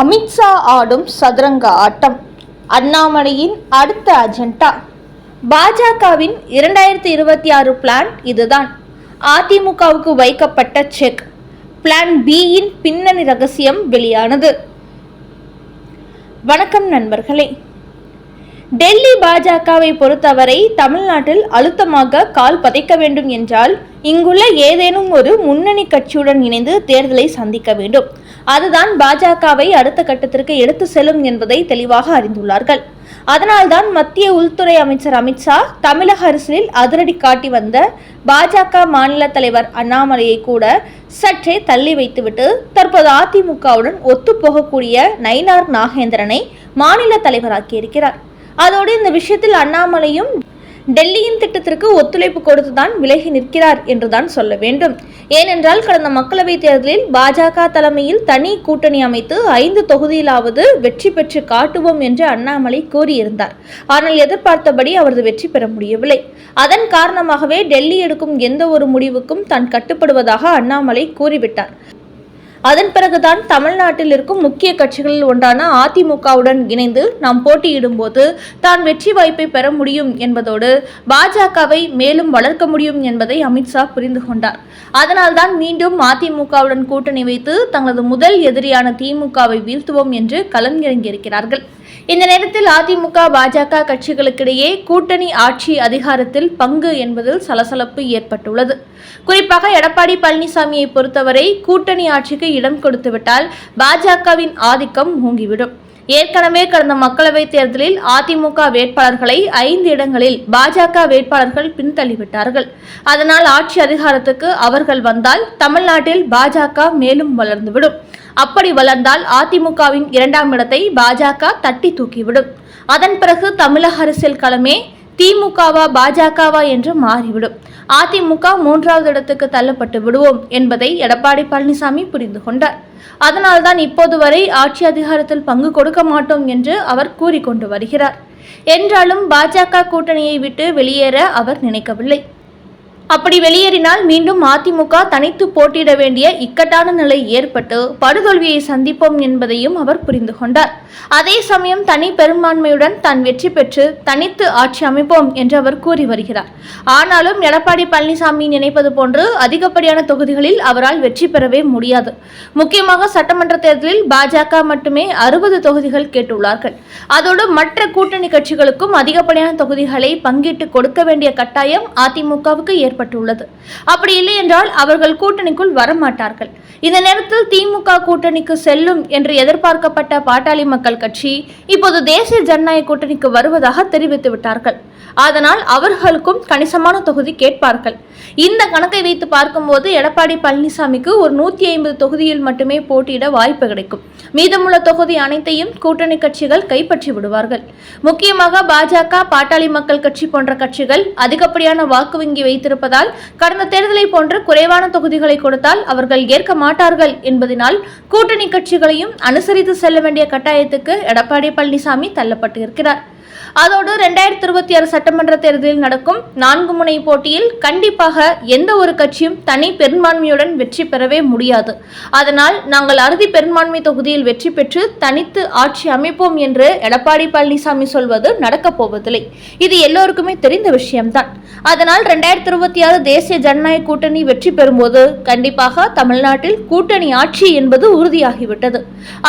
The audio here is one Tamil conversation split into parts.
அமித்ஷா ஆடும் சதுரங்க ஆட்டம். அண்ணாமலையின் அடுத்த அஜெண்டா. பாஜகவின் இரண்டாயிரத்தி இருபத்தி ஆறு பிளான் இதுதான். அதிமுகவுக்கு வைக்கப்பட்ட செக் பிளான் பியின் பின்னணி ரகசியம் வெளியானது. வணக்கம் நண்பர்களே. டெல்லி பாஜகவை பொறுத்தவரை தமிழ்நாட்டில் அழுத்தமாக கால் பதைக்க வேண்டும் என்றால் இங்குள்ள ஏதேனும் ஒரு முன்னணி கட்சியுடன் இணைந்து தேர்தலை சந்திக்க வேண்டும். அதுதான் பாஜகவை அடுத்த கட்டத்திற்கு எடுத்து செல்லும் என்பதை தெளிவாக அறிந்துள்ளார்கள். அதனால்தான் மத்திய உள்துறை அமைச்சர் அமித்ஷா தமிழக அரசியலில் அதிரடி காட்டி வந்த பாஜக மாநில தலைவர் அண்ணாமலையை கூட சற்றே தள்ளி வைத்துவிட்டு தற்போது அதிமுகவுடன் ஒத்துப்போகக்கூடிய நயினார் நாகேந்திரனை மாநில தலைவராக்கியிருக்கிறார். அதோடு இந்த விஷயத்தில் அண்ணாமலையும் டெல்லியின் திட்டத்திற்கு ஒத்துழைப்பு கொடுத்துதான் விலகி நிற்கிறார் என்றுதான் சொல்ல வேண்டும். ஏனென்றால் கடந்த மக்களவைத் தேர்தலில் பாஜக தலைமையில் தனி கூட்டணி அமைத்து ஐந்து தொகுதியிலாவது வெற்றி பெற்று காட்டுவோம் என்று அண்ணாமலை கூறியிருந்தார். ஆனால் எதிர்பார்த்தபடி அவரது வெற்றி பெற முடியவில்லை. அதன் காரணமாகவே டெல்லி எடுக்கும் எந்த ஒரு முடிவுக்கும் தான் கட்டுப்படுவதாக அண்ணாமலை கூறிவிட்டார். அதன் பிறகுதான் தமிழ்நாட்டில் இருக்கும் முக்கிய கட்சிகளில் ஒன்றான அதிமுகவுடன் இணைந்து நாம் போட்டியிடும் போது தான் வெற்றி வாய்ப்பை பெற முடியும் என்பதோடு பாஜகவை மேலும் வளர்க்க முடியும் என்பதை அமித்ஷா புரிந்து கொண்டார். அதனால்தான் மீண்டும் அதிமுகவுடன் கூட்டணி வைத்து தங்களது முதல் எதிரியான திமுகவை வீழ்த்துவோம் என்று களம் இறங்கியிருக்கிறார்கள். இந்த நேரத்தில் அதிமுக பாஜக கட்சிகளுக்கிடையே கூட்டணி ஆட்சி அதிகாரத்தில் பங்கு என்பதில் சலசலப்பு ஏற்பட்டுள்ளது. குறிப்பாக எடப்பாடி பழனிசாமியை பொறுத்தவரை கூட்டணி ஆட்சிக்கு இடம் கொடுத்துவிட்டால் பாஜகவின் ஆதிக்கம் மூங்கிவிடும். ஏற்கனவே கடந்த மக்களவைத் தேர்தலில் அதிமுக வேட்பாளர்களை ஐந்து இடங்களில் பாஜக வேட்பாளர்கள் பின்தள்ளிவிட்டார்கள். அதனால் ஆட்சி அதிகாரத்துக்கு அவர்கள் வந்தால் தமிழ்நாட்டில் பாஜக மேலும் வளர்ந்துவிடும். அப்படி வளர்ந்தால் அதிமுகவின் இரண்டாம் இடத்தை பாஜக தட்டி தூக்கிவிடும். அதன் பிறகு தமிழக அரசியல் களமே திமுகவா பாஜகவா என்று மாறிவிடும். அதிமுக மூன்றாவது இடத்துக்கு தள்ளப்பட்டு விடுவோம் என்பதை எடப்பாடி பழனிசாமி புரிந்து கொண்டார். அதனால்தான் இப்போது வரை ஆட்சி அதிகாரத்தில் பங்கு கொடுக்க மாட்டோம் என்று அவர் கூறிக்கொண்டு வருகிறார். என்றாலும் பாஜக கூட்டணியை விட்டு வெளியேற அவர் நினைக்கவில்லை. அப்படி வெளியேறினால் மீண்டும் அதிமுக தனித்து போட்டியிட வேண்டிய இக்கட்டான நிலை ஏற்பட்டு படுதோல்வியை சந்திப்போம் என்பதையும் அவர் புரிந்து கொண்டார். அதே சமயம் தனி பெரும்பான்மையுடன் தான் வெற்றி பெற்று தனித்து ஆட்சி அமைப்போம் என்று அவர் கூறி வருகிறார். ஆனாலும் எடப்பாடி பழனிசாமி நினைப்பது போன்று அதிகப்படியான தொகுதிகளில் அவரால் வெற்றி பெறவே முடியாது. முக்கியமாக சட்டமன்ற தேர்தலில் பாஜக மட்டுமே அறுபது தொகுதிகள் கேட்டுள்ளார்கள். அதோடு மற்ற கூட்டணி கட்சிகளுக்கும் அதிகப்படியான தொகுதிகளை பங்கிட்டு கொடுக்க வேண்டிய கட்டாயம் அதிமுகவுக்கு ஏற்பட்டுள்ளது அப்படி இல்லை என்றால் அவர்கள் கூட்டணிக்குள் வரமாட்டார்கள். இந்த நேரத்தில் திமுக கூட்டணிக்கு செல்லும் என்று எதிர்பார்க்கப்பட்ட பாட்டாளி மக்கள் கட்சி இப்போது தேசிய ஜனநாயக கூட்டணிக்கு வருவதாக தெரிவித்து விட்டார்கள். அதனால் அவர்களுக்கும் கணிசமான தொகுதி கேட்பார்கள். இந்த கணக்கை வைத்து பார்க்கும்போது எடப்பாடி பழனிசாமிக்கு ஒரு நூத்தி ஐம்பது தொகுதியில் மட்டுமே போட்டியிட வாய்ப்பு கிடைக்கும். மீதமுள்ள தொகுதி அனைத்தையும் கூட்டணி கட்சிகள் கைப்பற்றி விடுவார்கள். முக்கியமாக பாஜக பாட்டாளி மக்கள் கட்சி போன்ற கட்சிகள் அதிகப்படியான வாக்கு வங்கி வைத்திருப்ப இருப்பதால் கடந்த தேர்தலை போன்று குறைவான தொகுதிகளை கொடுத்தால் அவர்கள் ஏற்க மாட்டார்கள் என்பதனால் கூட்டணி கட்சிகளையும் அனுசரித்து செல்ல வேண்டிய கட்டாயத்துக்கு எடப்பாடி பழனிசாமி தள்ளப்பட்டிருக்கிறார். அதோடு ரெண்டாயிரத்தி இருபத்தி ஆறு சட்டமன்ற தேர்தலில் நடக்கும் நான்கு முனை போட்டியில் கண்டிப்பாக எந்த ஒரு கட்சியும் தனி பெரும்பான்மையுடன் வெற்றி பெறவே முடியாது. அதனால் நாங்கள் அறுதி பெரும்பான்மை தொகுதியில் வெற்றி பெற்று தனித்து ஆட்சி அமைப்போம் என்று எடப்பாடி பழனிசாமி சொல்வது நடக்கப் போவதில்லை. இது எல்லோருக்குமே தெரிந்த விஷயம்தான். அதனால் ரெண்டாயிரத்தி இருபத்தி ஆறு தேசிய ஜனநாயக கூட்டணி வெற்றி பெறும்போது கண்டிப்பாக தமிழ்நாட்டில் கூட்டணி ஆட்சி என்பது உறுதியாகிவிட்டது.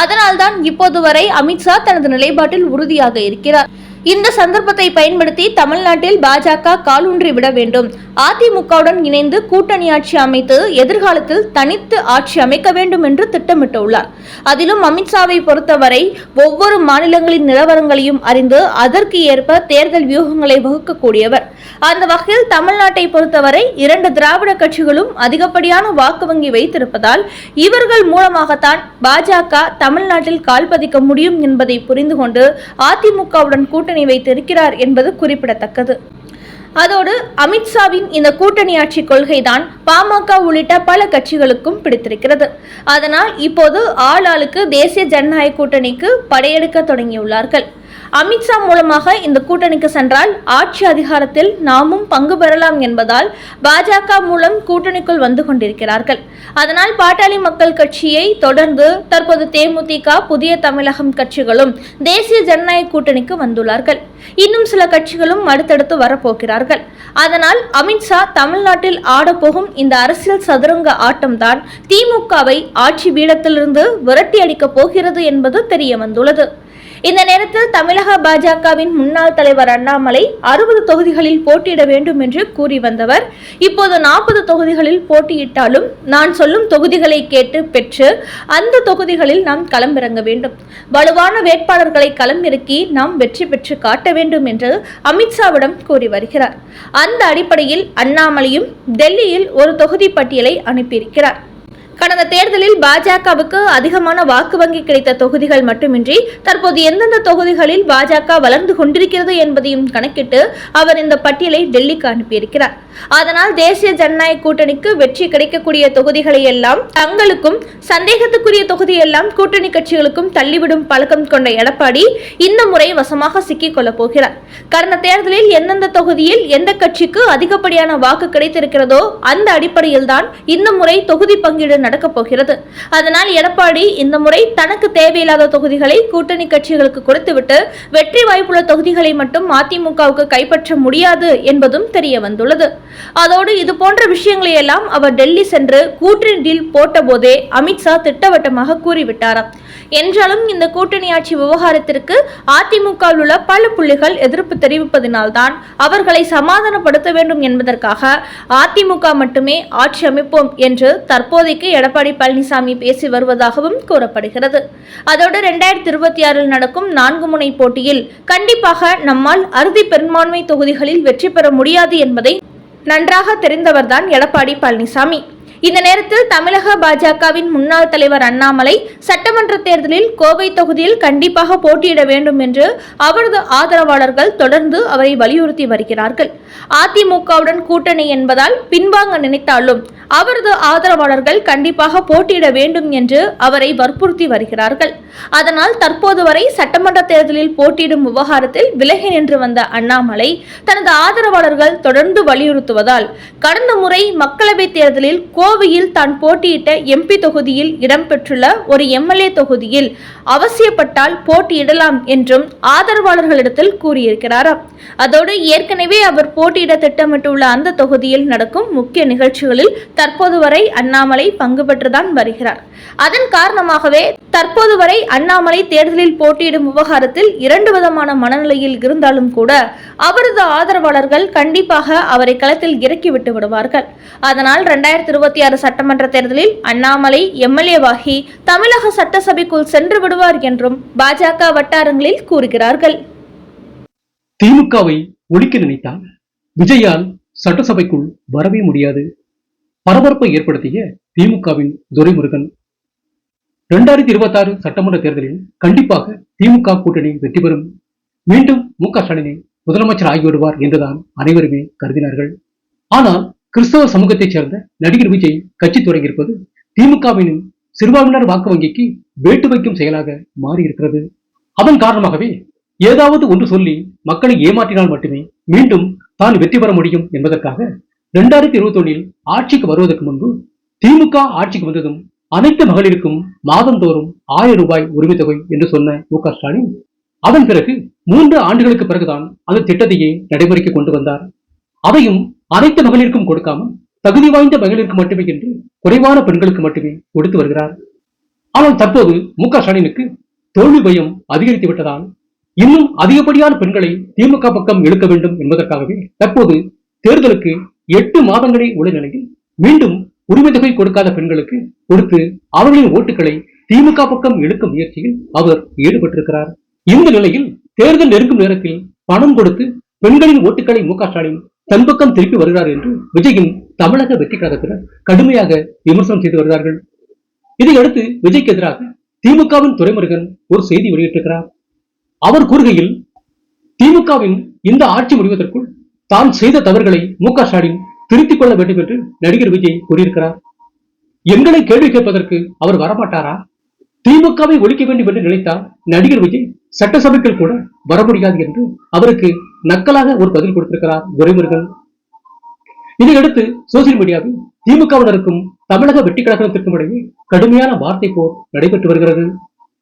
அதனால்தான் இப்போது வரை அமித்ஷா தனது நிலைப்பாட்டில் உறுதியாக இருக்கிறார். இந்த சந்தர்ப்பத்தை பயன்படுத்தி தமிழ்நாட்டில் பாஜக காலூன்றி விட வேண்டும். அதிமுகவுடன் இணைந்து கூட்டணி ஆட்சி அமைத்து எதிர்காலத்தில் தனித்து ஆட்சி அமைக்க வேண்டும் என்று திட்டமிட்டுள்ளார். அதிலும் அமித்ஷாவை பொறுத்தவரை ஒவ்வொரு மாநிலங்களின் நிலவரங்களையும் அறிந்து அதற்கு ஏற்ப தேர்தல் வியூகங்களை வகுக்கக்கூடியவர். அந்த வகையில் தமிழ்நாட்டை பொறுத்தவரை இரண்டு திராவிட கட்சிகளும் அதிகப்படியான வாக்கு வங்கி வைத்திருப்பதால் இவர்கள் மூலமாகத்தான் பாஜக தமிழ்நாட்டில் கால் பதிக்க முடியும் என்பதை புரிந்து கொண்டு அதிமுகவுடன் கூட்டணி வைத்திருக்கிறார் என்பது குறிப்பிடத்தக்கது. அதோடு அமித்ஷாவின் இந்த கூட்டணி ஆட்சி கொள்கைதான் பாமக உள்ளிட்ட பல கட்சிகளுக்கும் பிடித்திருக்கிறது. அதனால் இப்போது ஆளாளுக்கு தேசிய ஜனநாயக கூட்டணிக்கு படையெடுக்க தொடங்கியுள்ளார்கள். அமித்ஷா மூலமாக இந்த கூட்டணிக்கு சென்றால் ஆட்சி அதிகாரத்தில் நாமும் பங்கு பெறலாம் என்பதால் பாஜக மூலம் கூட்டணிக்குள் வந்து கொண்டிருக்கிறார்கள். அதனால் பாட்டாளி மக்கள் கட்சியை தொடர்ந்து தற்போது தேமுதிக புதிய தமிழகம் கட்சிகளும் தேசிய ஜனநாயக கூட்டணிக்கு வந்துள்ளார்கள். இன்னும் சில கட்சிகளும் அடுத்தடுத்து வரப்போகிறார்கள். அதனால் அமித்ஷா தமிழ்நாட்டில் ஆடப்போகும் இந்த அரசியல் சதுரங்க ஆட்டம்தான் திமுகவை ஆட்சி பீடத்திலிருந்து விரட்டி அடிக்கப் போகிறது என்பது தெரிய வந்துள்ளது. இந்த நேரத்தில் தமிழக பாஜகவின் முன்னாள் தலைவர் அண்ணாமலை அறுபது தொகுதிகளில் போட்டியிட வேண்டும் என்று கூறி வந்தவர். இப்போது நாற்பது தொகுதிகளில் போட்டியிட்டாலும் நான் சொல்லும் தொகுதிகளை கேட்டு பெற்று அந்த தொகுதிகளில் நாம் களமிறங்க வேண்டும். வலுவான வேட்பாளர்களை களமிறக்கி நாம் வெற்றி பெற்று காட்ட வேண்டும் என்று அமித்ஷாவிடம் கூறி வருகிறார். அந்த அடிப்படையில் அண்ணாமலையும் டெல்லியில் ஒரு தொகுதி பட்டியலை அனுப்பியிருக்கிறார். கடந்த தேர்தலில் பாஜகவுக்கு அதிகமான வாக்கு வங்கி கிடைத்த தொகுதிகள் மட்டுமின்றி தற்போது எந்தெந்த தொகுதிகளில் பாஜக வளர்ந்து கொண்டிருக்கிறது என்பதையும் கணக்கிட்டு அவர் இந்த பட்டியலை டெல்லிக்கு அனுப்பியிருக்கிறார். அதனால் தேசிய ஜனநாயக கூட்டணிக்கு வெற்றி கிடைக்கக்கூடிய தொகுதிகளை எல்லாம் தங்களுக்கும் சந்தேகத்துக்குரிய தொகுதியெல்லாம் கூட்டணி கட்சிகளுக்கும் தள்ளிவிடும் பழக்கம் கொண்ட எடப்பாடி இந்த முறை வசமாக சிக்கிக் கொள்ளப் போகிறார். கடந்த தேர்தலில் எந்தெந்த தொகுதியில் எந்த கட்சிக்கு அதிகப்படியான வாக்கு கிடைத்திருக்கிறதோ அந்த அடிப்படையில் தான் இந்த முறை தொகுதி பங்கீடு நடக்கப் போகிறது. அதனால் எடப்பாடி இந்த முறை தனக்கு தேவையில்லாத தொகுதிகளை கூட்டணி கட்சிகளுக்கு கொடுத்துவிட்டு வெற்றி வாய்ப்புள்ள தொகுதிகளை மட்டும் அதிமுகவுக்கு கைப்பற்ற முடியாது என்பதும் தெரிய வந்துள்ளது அதோடு இது போன்ற விஷயங்களை எல்லாம் அவர் டெல்லி சென்று கூட்டணி டீல் போட்டபோதே அமித்ஷா திட்டவட்டமாக கூறிவிட்டாராம். என்றாலும் இந்த கூட்டணி ஆட்சி விவகாரத்திற்கு அதிமுகவில் உள்ள பல புள்ளிகள் எதிர்ப்பு தெரிவிப்பதனால்தான் அவர்களை சமாதானப்படுத்த வேண்டும் என்பதற்காக அதிமுக மட்டுமே ஆட்சி அமைப்போம் என்று தற்போதைக்கு எடப்பாடி பழனிசாமி பேசி வருவதாகவும் கூறப்படுகிறது. அதோடு இரண்டாயிரத்தி இருபத்தி ஆறில் நடக்கும் நான்கு முனை போட்டியில் கண்டிப்பாக நம்மால் அறுதி பெரும்பான்மை தொகுதிகளில் வெற்றி பெற முடியாது என்பதை நன்றாக தெரிந்தவர்தான் எடப்பாடி பழனிசாமி. இந்த நேரத்தில் தமிழக பாஜகவின் முன்னாள் தலைவர் அண்ணாமலை சட்டமன்ற தேர்தலில் கோவை தொகுதியில் கண்டிப்பாக போட்டியிட வேண்டும் என்று அவரது ஆதரவாளர்கள் தொடர்ந்து அவரை வலியுறுத்தி வருகிறார்கள். அதிமுகவுடன் கூட்டணி என்பதால் பின்வாங்க நினைத்தாலும் அவரது ஆதரவாளர்கள் கண்டிப்பாக போட்டியிட வேண்டும் என்று அவரை வற்புறுத்தி வருகிறார்கள். அதனால் தற்போது வரை சட்டமன்ற தேர்தலில் போட்டியிடும் விவகாரத்தில் விலகி நின்று வந்த அண்ணாமலை தனது ஆதரவாளர்கள் தொடர்ந்து வலியுறுத்துவதால் கடந்த முறை மக்களவைத் தேர்தலில் கோவையில் தான் போட்டியிட்ட எம்பி தொகுதியில் இடம்பெற்றுள்ள ஒரு எம்எல்ஏ தொகுதியில் அவசியப்பட்டால் போட்டியிடலாம் என்றும் ஆதரவாளர்களிடத்தில் கூறியிருக்கிறாராம் அதோடு ஏற்கனவே அவர் போட்டியிட திட்டமிட்டுள்ள அந்த தொகுதியில் நடக்கும் முக்கிய நிகழ்ச்சிகளில் தற்போது வரை அண்ணாமலை பங்கு பெற்றுதான் வருகிறார். அதன் காரணமாகவே தற்போது வரை அண்ணாமலை தேர்தலில் போட்டியிடும் விவகாரத்தில் இரண்டு விதமான மனநிலையில் இருந்தாலும் கூட அவரது ஆதரவாளர்கள் கண்டிப்பாக அவரை களத்தில் இறக்கிவிட்டு விடுவார்கள். அதனால் இரண்டாயிரத்தி இருபத்தி ஆறு சட்டமன்ற தேர்தலில் அண்ணாமலை எம்எல்ஏவாகி தமிழக சட்டசபைக்குள் சென்று விடுவார் என்றும் பாஜக வட்டாரங்களில் கூறுகிறார்கள். திமுகவை ஒழிக்க நினைத்தால் விஜயால் சட்டசபைக்குள் வரவே முடியாது பரபரப்பை ஏற்படுத்திய திமுகவின் துரைமுருகன். இரண்டாயிரத்தி இருபத்தி ஆறு சட்டமன்ற தேர்தலில் கண்டிப்பாக திமுக கூட்டணி வெற்றி பெறும். மீண்டும் மு க ஸ்டாலினை முதலமைச்சர் ஆகிவிடுவார் என்றுதான் அனைவருமே கருதினார்கள். ஆனால் கிறிஸ்தவ சமூகத்தைச் சேர்ந்த நடிகர் விஜய் கட்சி தொடங்கியிருப்பது திமுகவின் சிறுபான்மையினர் வாக்கு வங்கிக்கு வேட்டு வைக்கும் செயலாக மாறியிருக்கிறது. அதன் காரணமாகவே ஏதாவது ஒன்று சொல்லி மக்களை ஏமாற்றினால் மட்டுமே மீண்டும் தான் வெற்றி பெற முடியும் என்பதற்காக ரெண்டாயிரத்தி இருபத்தி ஒன்னில் ஆட்சிக்கு வருவதற்கு முன்பு திமுக ஆட்சிக்கு வந்ததும் அனைத்து மகளிருக்கும் மாதந்தோறும் ஆயிரம் ரூபாய் உரிமை தொகை என்று சொன்ன மு க ஸ்டாலின் அதன் பிறகு மூன்று ஆண்டுகளுக்கு பிறகுதான் அந்த திட்டத்தையே நடைமுறைக்கு கொண்டு வந்தார். அதையும் அனைத்து மகளிருக்கும் கொடுக்காமல் தகுதி வாய்ந்த மகளிருக்கு மட்டுமே என்று குறைவான பெண்களுக்கு மட்டுமே கொடுத்து வருகிறார். ஆனால் தற்போது மு க ஸ்டாலினுக்கு தோல்வி பயம் அதிகரித்து விட்டதால் இன்னும் அதிகப்படியான பெண்களை திமுக பக்கம் இழுக்க வேண்டும் என்பதற்காகவே தற்போது தேர்தலுக்கு எட்டு மாதங்களே உள்ள நிலையில் மீண்டும் உரிமை தொகை கொடுக்காத பெண்களுக்கு கொடுத்து அவர்களின் ஓட்டுகளை திமுக பக்கம் இழுக்கும் முயற்சியில் அவர் ஈடுபட்டிருக்கிறார். இந்த நிலையில் தேர்தல் நெருங்கும் நேரத்தில் பணம் கொடுத்து பெண்களின் ஓட்டுகளை மு க ஸ்டாலின் தன் பக்கம் திருப்பி வருகிறார் என்று விஜயின் தமிழக வெற்றி கழகத்தினர் கடுமையாக விமர்சனம் செய்து வருகிறார்கள். இதையடுத்து விஜய்க்கு எதிராக திமுகவின் துறைமுருகன் ஒரு செய்தி வெளியிட்டிருக்கிறார். அவர் கூறுகையில் திமுகவின் இந்த ஆட்சி முடிவதற்குள் தான் செய்த தவறுகளை மு க ஸ்டாலின் திருத்திக் கொள்ள வேண்டும் என்று நடிகர் விஜய் கூறியிருக்கிறார். எங்களை கேள்வி கேட்பதற்கு அவர் வரமாட்டாரா? திமுகவை ஒழிக்க வேண்டும் என்று நினைத்தால் நடிகர் விஜய் சட்டசபைக்கு கூட வர முடியாது என்று அவருக்கு நக்கலாக ஒரு பதில் கொடுத்திருக்கிறார் துரைமுருகன். இதையடுத்து சோசியல் மீடியாவில் திமுகவினருக்கும் தமிழக வெட்டிக் கழகத்திற்கும் இடையே கடுமையான வார்த்தை போர் நடைபெற்று வருகிறது.